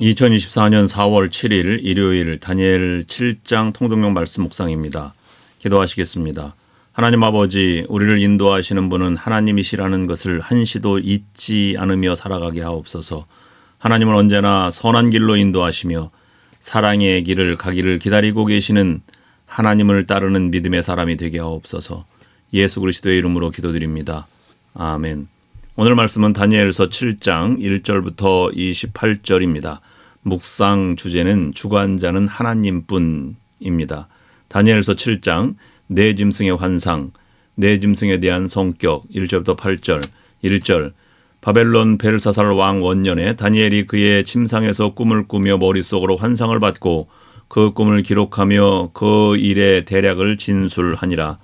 2024년 4월 7일 일요일 다니엘 7장 통독용 말씀 묵상입니다. 기도하시겠습니다. 하나님 아버지, 우리를 인도하시는 분은 하나님이시라는 것을 한시도 잊지 않으며 살아가게 하옵소서. 하나님은 언제나 선한 길로 인도하시며 사랑의 길을 가기를 기다리고 계시는 하나님을 따르는 믿음의 사람이 되게 하옵소서. 예수 그리스도의 이름으로 기도드립니다. 아멘. 오늘 말씀은 다니엘서 7장 1절부터 28절입니다. 묵상 주제는 주관자는 하나님뿐입니다. 다니엘서 7장 내 짐승의 환상, 내 짐승에 대한 성격 1절부터 8절, 1절 바벨론 벨사살 왕 원년에 다니엘이 그의 침상에서 꿈을 꾸며 머릿속으로 환상을 받고 그 꿈을 기록하며 그 일의 대략을 진술하니라.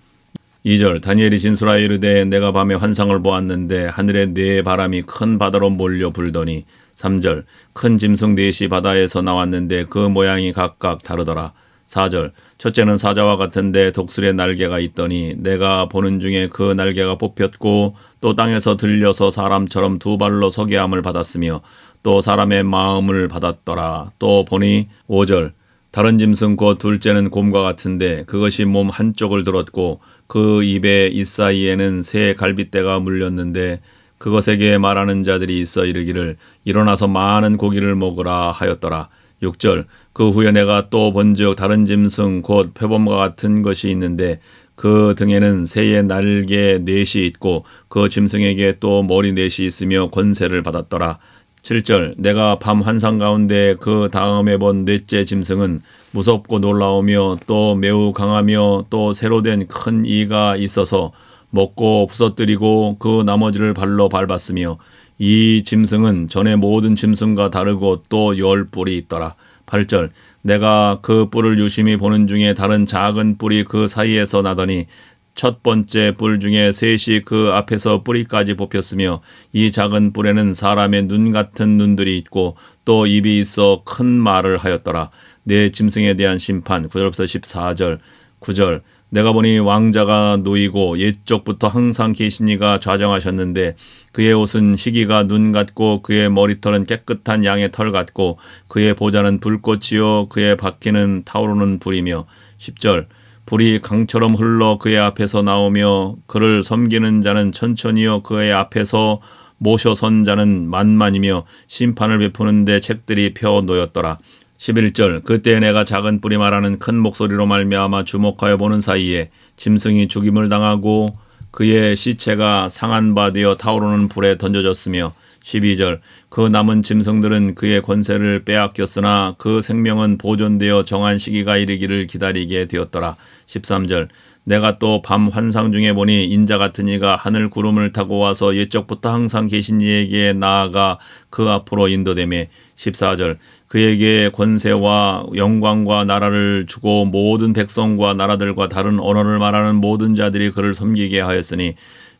2절 다니엘이 진술하여 이르되 내가 밤에 환상을 보았는데 하늘에 네 바람이 큰 바다로 몰려 불더니 3절 큰 짐승 넷이 바다에서 나왔는데 그 모양이 각각 다르더라. 4절 첫째는 사자와 같은데 독수리의 날개가 있더니 내가 보는 중에 그 날개가 뽑혔고 또 땅에서 들려서 사람처럼 두 발로 서게 함을 받았으며 또 사람의 마음을 받았더라. 또 보니 5절 다른 짐승 곧 둘째는 곰과 같은데 그것이 몸 한쪽을 들었고 그 입에 잇사이에는 새 갈빗대가 물렸는데 그것에게 말하는 자들이 있어 이르기를 일어나서 많은 고기를 먹으라 하였더라. 6절 그 후에 내가 또 본즉 다른 짐승 곧 표범과 같은 것이 있는데 그 등에는 새의 날개 넷이 있고 그 짐승에게 또 머리 넷이 있으며 권세를 받았더라. 7절 내가 밤 환상 가운데 그 다음에 본 넷째 짐승은 무섭고 놀라우며 또 매우 강하며 또 새로 된 큰 이가 있어서 먹고 부서뜨리고 그 나머지를 발로 밟았으며 이 짐승은 전에 모든 짐승과 다르고 또 열 뿔이 있더라. 8절 내가 그 뿔을 유심히 보는 중에 다른 작은 뿔이 그 사이에서 나더니 첫 번째 뿔 중에 셋이 그 앞에서 뿌리까지 뽑혔으며 이 작은 뿔에는 사람의 눈 같은 눈들이 있고 또 입이 있어 큰 말을 하였더라. 내 짐승에 대한 심판 9절부터 14절 9절 내가 보니 왕자가 놓이고 옛적부터 항상 계시니가 좌정하셨는데 그의 옷은 희기가 눈 같고 그의 머리털은 깨끗한 양의 털 같고 그의 보좌는 불꽃이요 그의 바퀴는 타오르는 불이며 10절 불이 강처럼 흘러 그의 앞에서 나오며 그를 섬기는 자는 천천히요 그의 앞에서 모셔 선 자는 만만이며 심판을 베푸는데 책들이 펴 놓였더라. 11절 그때 내가 작은 뿌리 말하는 큰 목소리로 말미암아 주목하여 보는 사이에 짐승이 죽임을 당하고 그의 시체가 상한 바 되어 타오르는 불에 던져졌으며 12절 그 남은 짐승들은 그의 권세를 빼앗겼으나 그 생명은 보존되어 정한 시기가 이르기를 기다리게 되었더라. 13절 내가 또 밤 환상 중에 보니 인자 같은 이가 하늘 구름을 타고 와서 옛적부터 항상 계신 이에게 나아가 그 앞으로 인도되매 14절 그에게 권세와 영광과 나라를 주고 모든 백성과 나라들과 다른 언어를 말하는 모든 자들이 그를 섬기게 하였으니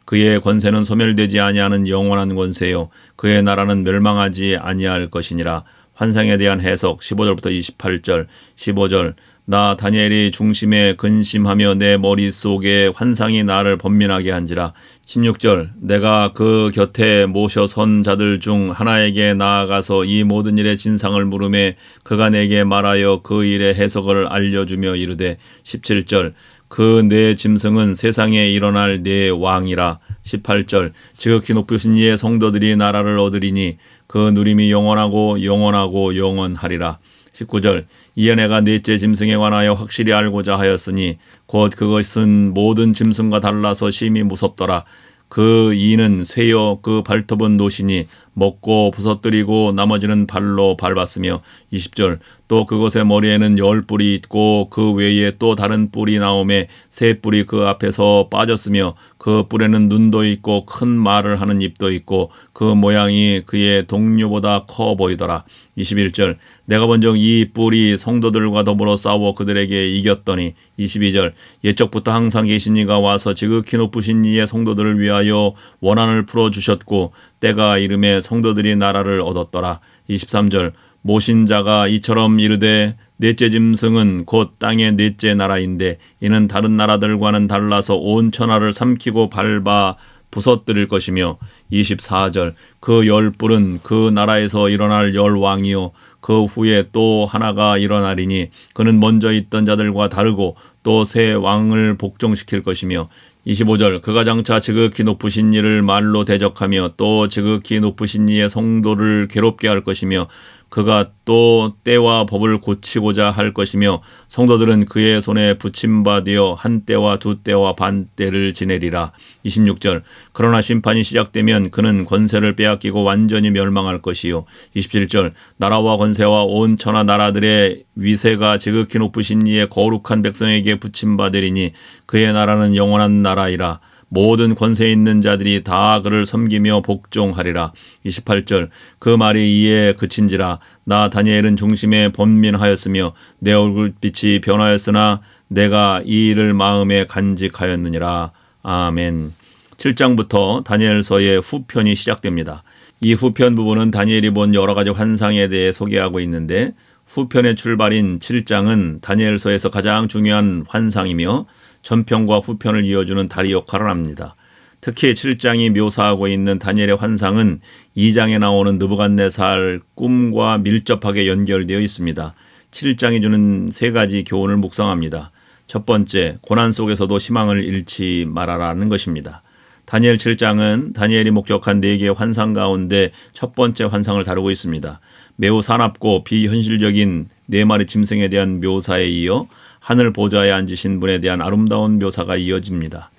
그의 권세는 소멸되지 아니하는 영원한 권세요. 그의 나라는 멸망하지 아니할 것이니라. 환상에 대한 해석 15절부터 28절 15절. 나 다니엘이 중심에 근심하며 내 머릿속에 환상이 나를 번민하게 한지라 16절 내가 그 곁에 모셔 선 자들 중 하나에게 나아가서 이 모든 일의 진상을 물음에 그가 내게 말하여 그 일의 해석을 알려주며 이르되 17절 그 내 짐승은 세상에 일어날 내 왕이라. 18절 지극히 높으신 이의 성도들이 나라를 얻으리니 그 누림이 영원하고 영원하고 영원하리라 19절 이에 내가 넷째 짐승에 관하여 확실히 알고자 하였으니 곧 그것은 모든 짐승과 달라서 심히 무섭더라. 그 이는 쇠여 그 발톱은 노시니 먹고 부서뜨리고 나머지는 발로 밟았으며 20절 또 그것의 머리에는 열 뿔이 있고 그 외에 또 다른 뿔이 나오매 세 뿔이 그 앞에서 빠졌으며 그 뿔에는 눈도 있고 큰 말을 하는 입도 있고 그 모양이 그의 동료보다 커 보이더라. 21절 내가 본적 이 뿔이 성도들과 더불어 싸워 그들에게 이겼더니 22절 옛적부터 항상 계신 이가 와서 지극히 높으신 이의 성도들을 위하여 원한을 풀어 주셨고 때가 이름에 성도들이 나라를 얻었더라. 23절 모신 자가 이처럼 이르되 넷째 짐승은 곧 땅의 넷째 나라인데 이는 다른 나라들과는 달라서 온 천하를 삼키고 밟아 부서뜨릴 것이며 24절 그 열불은 그 나라에서 일어날 열왕이요. 그 후에 또 하나가 일어나리니 그는 먼저 있던 자들과 다르고 또 새 왕을 복종시킬 것이며 25절 그가 장차 지극히 높으신 이를 말로 대적하며 또 지극히 높으신 이의 성도를 괴롭게 할 것이며 그가 또 때와 법을 고치고자 할 것이며 성도들은 그의 손에 붙임받으어 한 때와 두 때와 반 때를 지내리라. 26절 그러나 심판이 시작되면 그는 권세를 빼앗기고 완전히 멸망할 것이요. 27절 나라와 권세와 온 천하 나라들의 위세가 지극히 높으신 이의 거룩한 백성에게 붙임받으리니 그의 나라는 영원한 나라이라. 모든 권세 있는 자들이 다 그를 섬기며 복종하리라. 28절 그 말이 이에 그친지라 나 다니엘은 중심에 번민하였으며 내 얼굴빛이 변하였으나 내가 이 일을 마음에 간직하였느니라. 아멘. 7장부터 다니엘서의 후편이 시작됩니다. 이 후편 부분은 다니엘이 본 여러 가지 환상에 대해 소개하고 있는데 후편의 출발인 7장은 다니엘서에서 가장 중요한 환상이며 전편과 후편을 이어주는 다리 역할을 합니다. 특히 7장이 묘사하고 있는 다니엘의 환상은 2장에 나오는 느부갓네살 꿈과 밀접하게 연결되어 있습니다. 7장이 주는 세 가지 교훈을 묵상합니다. 첫 번째, 고난 속에서도 희망을 잃지 말아라는 것입니다. 다니엘 7장은 다니엘이 목격한 네 개의 환상 가운데 첫 번째 환상을 다루고 있습니다. 매우 사납고 비현실적인 네 마리 짐승에 대한 묘사에 이어 하늘 보좌에 앉으신 분에 대한 아름다운 묘사가 이어집니다.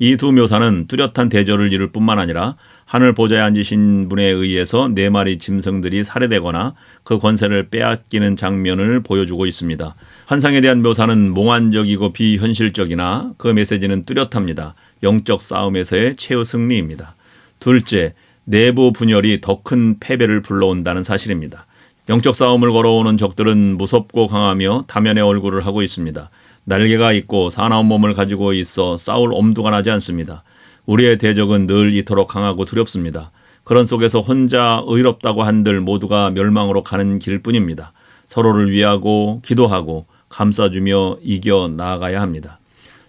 이 두 묘사는 뚜렷한 대조를 이룰 뿐만 아니라 하늘 보좌에 앉으신 분에 의해서 네 마리 짐승들이 살해되거나 그 권세를 빼앗기는 장면을 보여주고 있습니다. 환상에 대한 묘사는 몽환적이고 비현실적이나 그 메시지는 뚜렷합니다. 영적 싸움에서의 최후 승리입니다. 둘째, 내부 분열이 더 큰 패배를 불러온다는 사실입니다. 영적 싸움을 걸어오는 적들은 무섭고 강하며 다면의 얼굴을 하고 있습니다. 날개가 있고 사나운 몸을 가지고 있어 싸울 엄두가 나지 않습니다. 우리의 대적은 늘 이토록 강하고 두렵습니다. 그런 속에서 혼자 의롭다고 한들 모두가 멸망으로 가는 길뿐입니다. 서로를 위하고 기도하고 감싸주며 이겨 나아가야 합니다.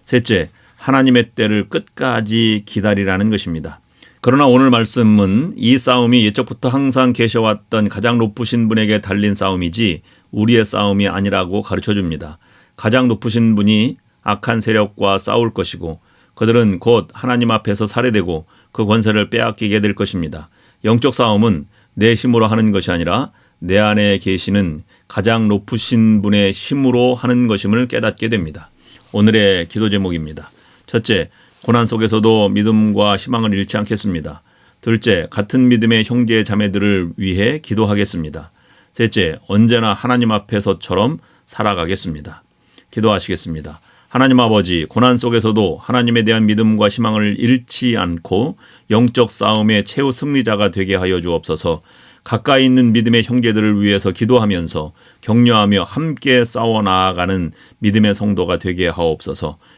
셋째, 하나님의 때를 끝까지 기다리라는 것입니다. 그러나 오늘 말씀은 이 싸움이 예적부터 항상 계셔왔던 가장 높으신 분에게 달린 싸움이지 우리의 싸움이 아니라고 가르쳐 줍니다. 가장 높으신 분이 악한 세력과 싸울 것이고 그들은 곧 하나님 앞에서 살해되고 그 권세를 빼앗기게 될 것입니다. 영적 싸움은 내 힘으로 하는 것이 아니라 내 안에 계시는 가장 높으신 분의 힘으로 하는 것임을 깨닫게 됩니다. 오늘의 기도 제목입니다. 첫째, 고난 속에서도 믿음과 희망을 잃지 않겠습니다. 둘째, 같은 믿음의 형제 자매들을 위해 기도하겠습니다. 셋째, 언제나 하나님 앞에서처럼 살아가겠습니다. 기도하시겠습니다. 하나님 아버지, 고난 속에서도 하나님에 대한 믿음과 희망을 잃지 않고 영적 싸움의 최후 승리자가 되게 하여 주옵소서. 가까이 있는 믿음의 형제들을 위해서 기도하면서 격려하며 함께 싸워 나아가는 믿음의 성도가 되게 하옵소서.